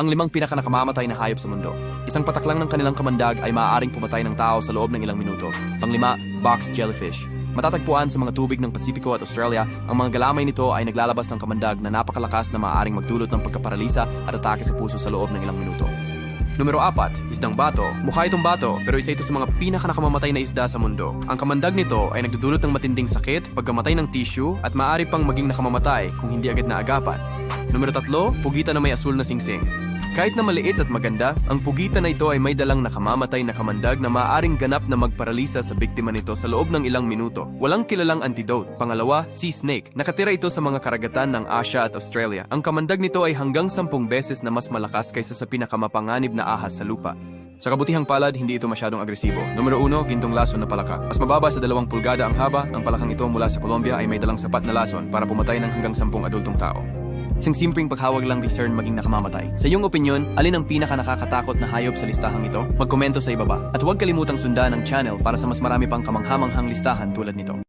Ang limang pinakanakamamatay na hayop sa mundo. Isang patak lang ng kanilang kamandag ay maaaring pumatay ng tao sa loob ng ilang minuto. Panglima, box jellyfish. Matatagpuan sa mga tubig ng Pasipiko at Australia, ang mga galamay nito ay naglalabas ng kamandag na napakalakas na maaaring magdulot ng pagkaparalisa at atake sa puso sa loob ng ilang minuto. Numero 4, isdang bato. Mukha itong bato, pero isa ito sa mga pinakanakamamatay na isda sa mundo. Ang kamandag nito ay nagdudulot ng matinding sakit, pagkamatay ng tissue, at maaari pang maging nakamamatay kung hindi agad naagapan. Numero 3, pugita na may asul na singsing. Kahit na maliit at maganda, ang pugita na ito ay may dalang nakamamatay na kamandag na maaaring ganap na magparalisa sa biktima nito sa loob ng ilang minuto. Walang kilalang antidote. Pangalawa, sea snake. Nakatira ito sa mga karagatan ng Asia at Australia. Ang kamandag nito ay hanggang sampung beses na mas malakas kaysa sa pinakamapanganib na ahas sa lupa. Sa kabutihang palad, hindi ito masyadong agresibo. Numero uno, gintong lason na palaka. Mas mababa sa dalawang pulgada ang haba, ang palakang ito mula sa Colombia ay may dalang sapat na lason para pumatay ng hanggang sampung adultong tao. Isang simpleng paghawag lang kay CERN maging nakamamatay. Sa iyong opinion, alin ang pinaka nakakatakot na hayop sa listahang ito? Magkomento sa ibaba. At huwag kalimutang sundan ang channel para sa mas marami pang kamanghamanghang listahan tulad nito.